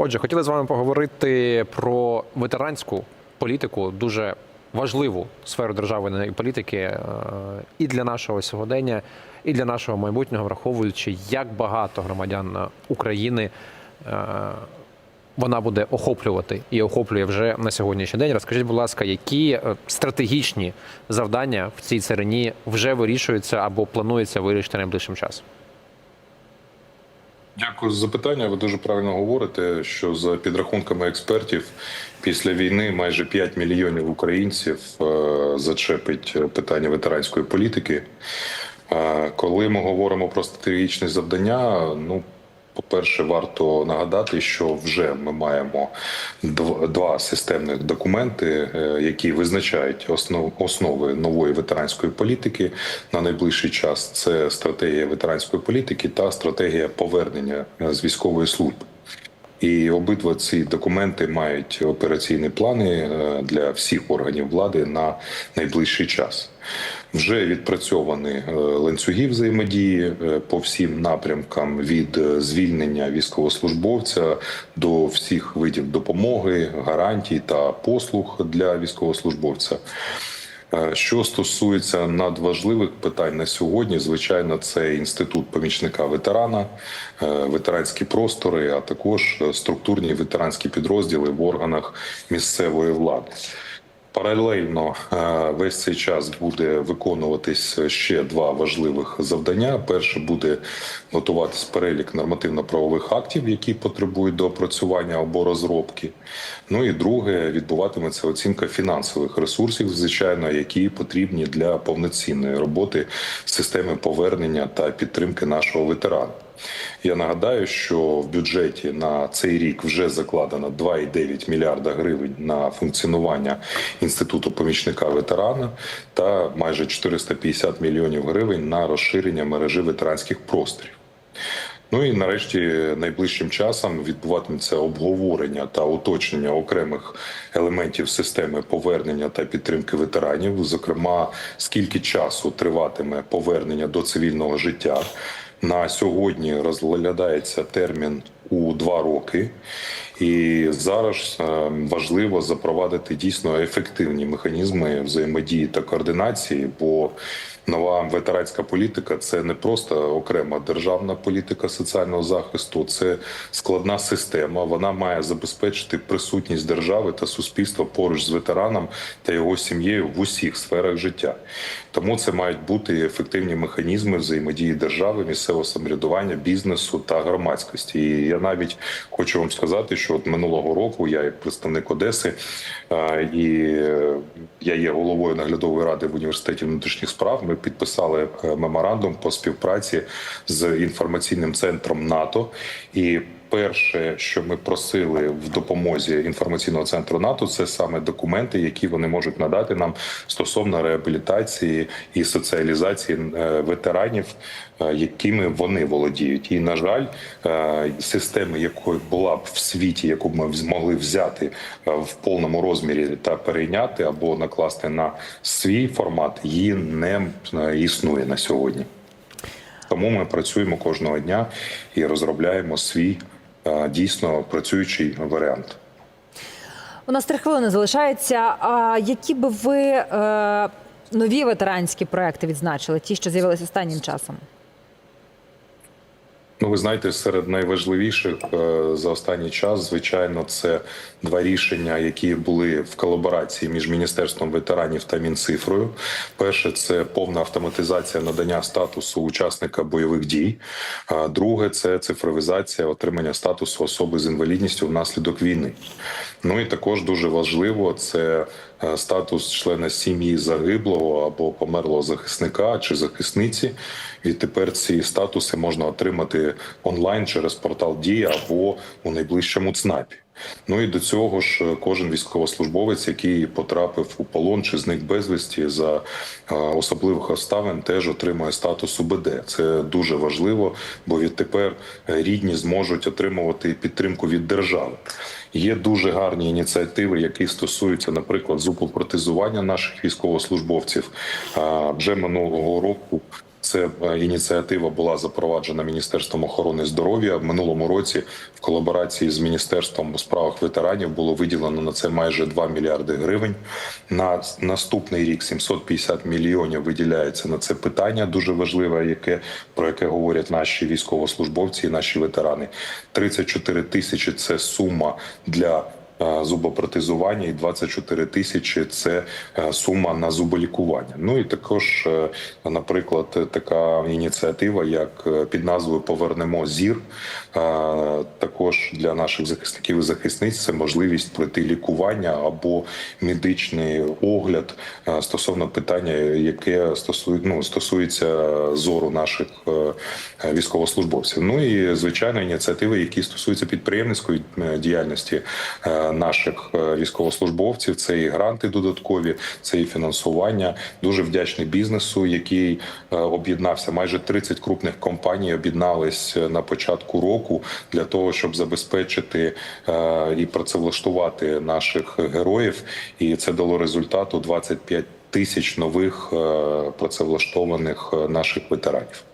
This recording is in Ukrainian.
Отже, хотіли з вами поговорити про ветеранську політику, дуже важливу сферу державної політики е, і для нашого сьогодення, і для нашого майбутнього, враховуючи, як багато громадян України е, вона буде охоплювати і охоплює вже на сьогоднішній день. Розкажіть, будь ласка, які е, стратегічні завдання в цій царині вже вирішуються або планується вирішити найближчим часом? Дякую за запитання. Ви дуже правильно говорите, що за підрахунками експертів після війни майже 5 мільйонів українців е, зачепить питання ветеранської політики. Е, Коли ми говоримо про стратегічні завдання, ну по-перше, варто нагадати, що вже ми маємо дв- два системних документи, е, які визначають основ, основи нової ветеранської політики на найближчий час. Це стратегія ветеранської політики та стратегія повернення е, з військової служби. І обидва ці документи мають операційні плани е, для всіх органів влади на найближчий час. Вже відпрацьовані е, ланцюги взаємодії е, по всім напрямкам від е, звільнення військовослужбовця до всіх видів допомоги, гарантій та послуг для військовослужбовця. Що стосується надважливих питань на сьогодні, звичайно, це інститут помічника ветерана, ветеранські простори, а також структурні ветеранські підрозділи в органах місцевої влади. Паралельно е, весь цей час буде виконуватись ще два важливих завдання. Перше буде готуватись перелік нормативно-правових актів, які потребують доопрацювання або розробки. Ну і друге відбуватиметься оцінка фінансових ресурсів, звичайно, які потрібні для повноцінної роботи системи повернення та підтримки нашого ветерана. Я нагадаю, що в бюджеті на цей рік вже закладено 2,9 мільярда гривень на функціонування інституту помічника ветерана та майже 450 мільйонів гривень на розширення мережі ветеранських просторів. Ну і нарешті найближчим часом відбуватиметься обговорення та уточнення окремих елементів системи повернення та підтримки ветеранів. Зокрема, скільки часу триватиме повернення до цивільного життя. На сьогодні розглядається термін у два роки, і зараз е, важливо запровадити дійсно ефективні механізми взаємодії та координації, бо нова ветеранська політика це не просто окрема державна політика соціального захисту, це складна система. Вона має забезпечити присутність держави та суспільства поруч з ветераном та його сім'єю в усіх сферах життя. Тому це мають бути ефективні механізми взаємодії держави, місцевого самоврядування, бізнесу та громадськості. І я навіть хочу вам сказати, що от минулого року я, як представник Одеси, і е, я є головою наглядової ради в університеті внутрішніх справ. Ми підписали е, меморандум по співпраці з інформаційним центром НАТО і. Перше, що ми просили в допомозі інформаційного центру НАТО, це саме документи, які вони можуть надати нам стосовно реабілітації і соціалізації е, ветеранів, е, якими вони володіють. І на жаль, е, системи, якої була б в світі, яку б ми змогли взяти в повному розмірі та перейняти або накласти на свій формат, її не існує на сьогодні. Тому ми працюємо кожного дня і розробляємо свій дійсно працюючий варіант. У нас три хвилини залишається. А які би ви е, нові ветеранські проекти відзначили, ті, що з'явилися останнім часом? Ну, ви знаєте, серед найважливіших е, за останній час, звичайно, це два рішення, які були в колаборації між міністерством ветеранів та мінцифрою. Перше це повна автоматизація надання статусу учасника бойових дій. А друге це цифровізація отримання статусу особи з інвалідністю внаслідок війни. Ну і також дуже важливо це е, статус члена сім'ї загиблого або померлого захисника чи захисниці. І тепер ці статуси можна отримати онлайн через портал Дія або у найближчому ЦНАПі. Ну і до цього ж е, кожен військовослужбовець, який потрапив у полон чи зник безвісті за е, особливих обставин, теж отримує статус УБД. Це дуже важливо, бо відтепер е, рідні зможуть отримувати підтримку від держави. Є дуже гарні ініціативи, які стосуються, наприклад, зубопротезування наших військовослужбовців. Вже минулого року Це е, ініціатива була запроваджена Міністерством охорони здоров'я. В минулому році в колаборації з Міністерством у справах ветеранів було виділено на це майже 2 мільярди гривень. На наступний рік 750 мільйонів виділяється на це питання, дуже важливе, яке про яке говорять наші військовослужбовці, і наші ветерани. 34 тисячі це сума для зубопротезування і 24 тисячі це е, сума на зуболікування. Ну і також, е, наприклад, така ініціатива, як е, під назвою Повернемо зір. Також для наших захисників і захисниць це можливість пройти лікування або медичний огляд е, стосовно питання, яке стосує, ну, стосується зору наших е, військовослужбовців. Ну і звичайно, ініціативи, які стосуються підприємницької е, діяльності наших військовослужбовців. Це і гранти додаткові, це і фінансування. Дуже вдячний бізнесу, який об'єднався. Майже 30 крупних компаній об'єднались на початку року для того, щоб забезпечити е, і працевлаштувати наших героїв. І це дало результату 25 тисяч нових е, працевлаштованих е, наших ветеранів.